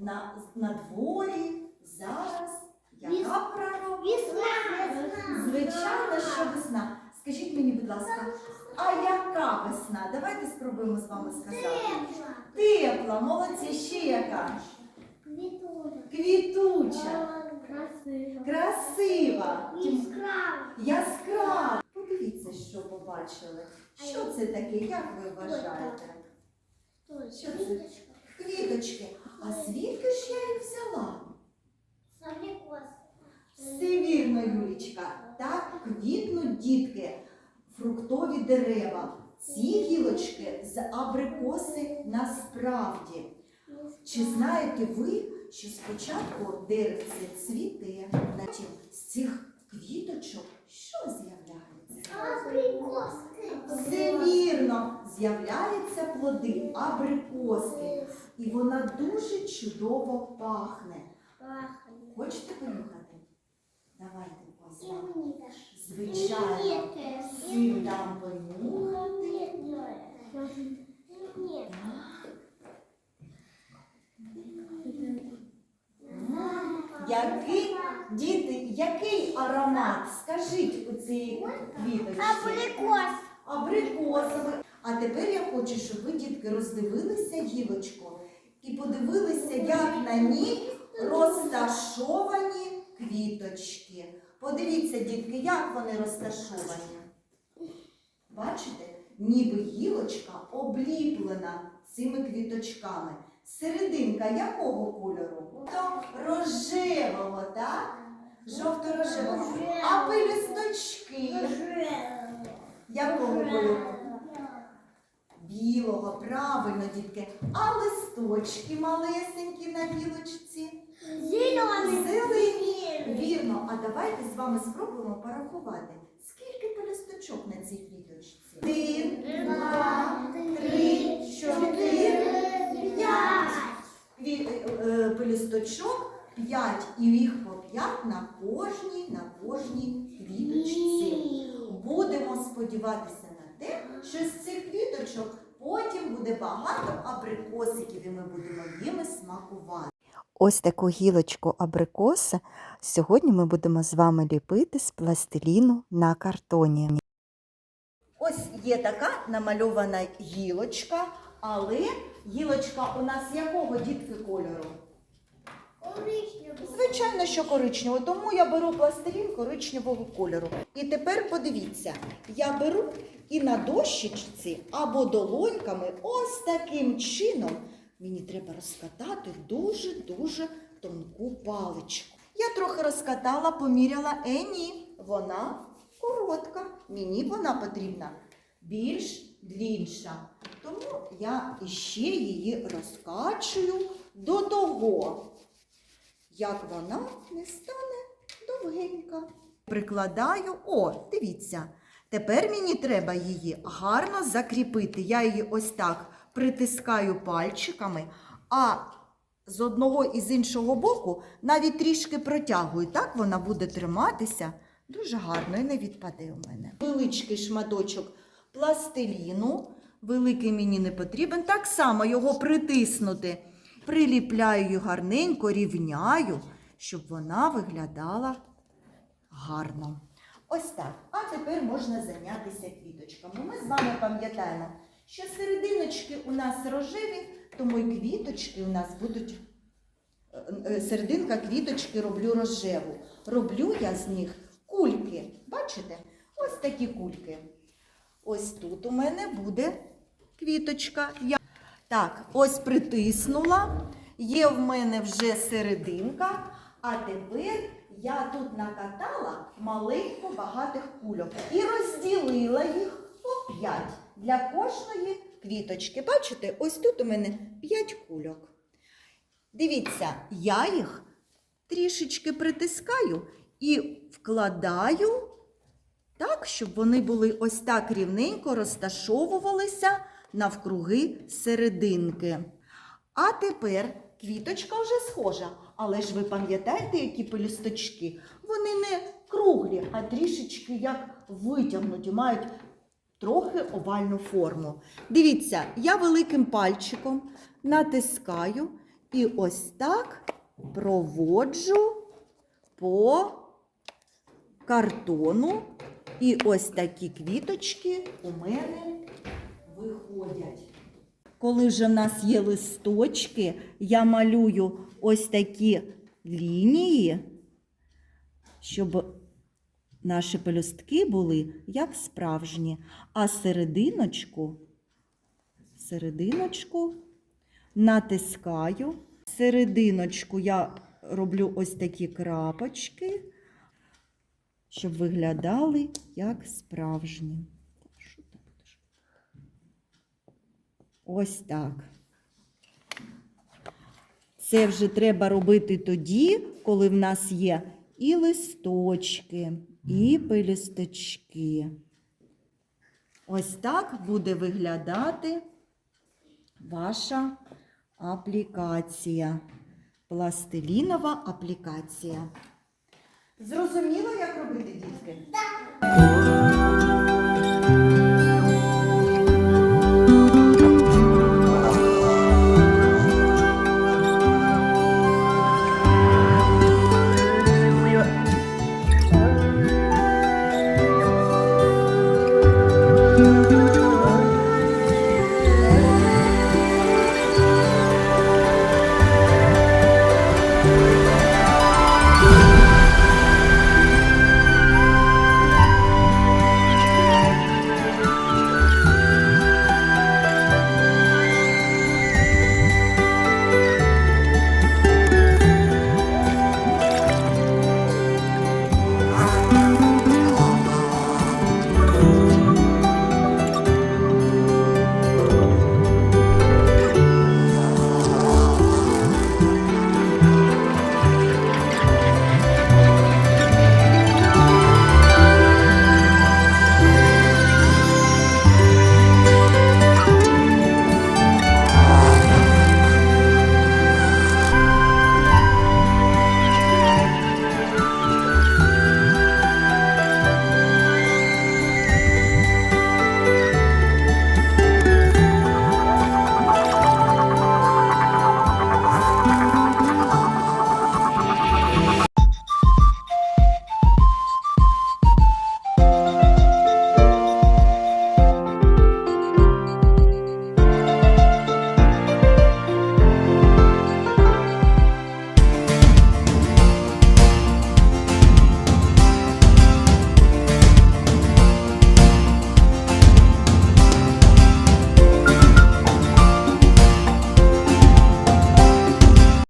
На, на дворі зараз яка року? Весна. Звичайно, що весна. Скажіть мені, будь ласка, а яка весна? Давайте спробуємо з вами сказати. Тепла, молодці, ще яка? Квітуча, Красиво. красива, Яскраво. яскрава. Подивіться, що побачили. Що це таке? Як ви вважаєте? Що це? Квіточки. А звідки ж я їх взяла? Все вірно, Юлічка. Так квітнуть дітки, фруктові дерева. Ці гілочки з абрикоси насправді. Чи знаєте ви, що спочатку деревце цвіте, потім з цих квіточок що з'являється? Все вірно, з'являються плоди, абрикоски, і вона дуже чудово пахне. Хочете понюхати? Давайте позвати. Звичайно, всім дам понюхати. Який, діти, який аромат? Скажіть у цієї квіточки. Абрикосовий. А тепер я хочу, щоб ви, дітки, роздивилися гілочку і подивилися, як на ній розташовані квіточки. Подивіться, дітки, як вони розташовані. Бачите, ніби гілочка обліплена цими квіточками. Серединка якого кольору? То рожевого, так? Жовто-рожевого. А пелюсточки якого кольору? Білого, правильно, дітки. А листочки малесенькі на гілочці. Зелені. Вірно, а давайте з вами спробуємо порахувати. Скільки пелюсточок на цій квіточці? Один, два, три, чотири, п'ять. Е, е, Пелюсточок п'ять і їх по п'ять на сподіватися на те, що з цих квіточок потім буде багато абрикосиків, і ми будемо їми смакувати. Ось таку гілочку абрикоса сьогодні ми будемо з вами ліпити з пластиліну на картоні. Ось є така намальована гілочка, але гілочка у нас якого дітки кольору? Звичайно, що коричневого, тому я беру пластилін коричневого кольору. І тепер подивіться, я беру і на дощечці або долоньками ось таким чином мені треба розкатати дуже-дуже тонку паличку. Я трохи розкатала, поміряла, е ні, вона коротка, мені вона потрібна більш длінша. Тому я іще її розкачую до того, як вона не стане довгенька. Прикладаю, о, дивіться. Тепер мені треба її гарно закріпити. Я її ось так притискаю пальчиками, а з одного і з іншого боку навіть трішки протягую. Так вона буде триматися дуже гарно і не відпаде у мене. Величкий шматочок пластиліну, великий мені не потрібен. Так само його притиснути. Приліпляю її гарненько, рівняю, щоб вона виглядала гарно. Ось так. А тепер можна зайнятися квіточками. Ми з вами пам'ятаємо, що серединочки у нас рожеві, тому і квіточки у нас будуть. е, е, Серединка квіточки роблю рожеву. Роблю я з них кульки. Бачите? Ось такі кульки. Ось тут у мене буде квіточка. Так, ось притиснула. Є в мене вже серединка. А тепер я тут накатала маленько багатих кульок і розділила їх по 5 для кожної квіточки. Бачите, ось тут у мене 5 кульок. Дивіться, я їх трішечки притискаю і вкладаю так, щоб вони були ось так рівненько розташовувалися навкруги серединки. А тепер квіточка вже схожа. Але ж ви пам'ятаєте, які пелюсточки? Вони не круглі, а трішечки як витягнуті, мають трохи овальну форму. Дивіться, я великим пальчиком натискаю І ось так проводжу по картону. І ось такі квіточки у мене виходять. Коли вже в нас є листочки, я малюю ось такі лінії, щоб наші пелюстки були як справжні. А серединочку, серединочку натискаю. Серединочку я роблю ось такі крапочки, щоб виглядали як справжні. Що там будеш? Ось так. Це вже треба робити тоді, коли в нас є і листочки, і пелюсточки. Ось так буде виглядати ваша аплікація. Пластилінова аплікація. Зрозуміло, як робити, дітки? Так.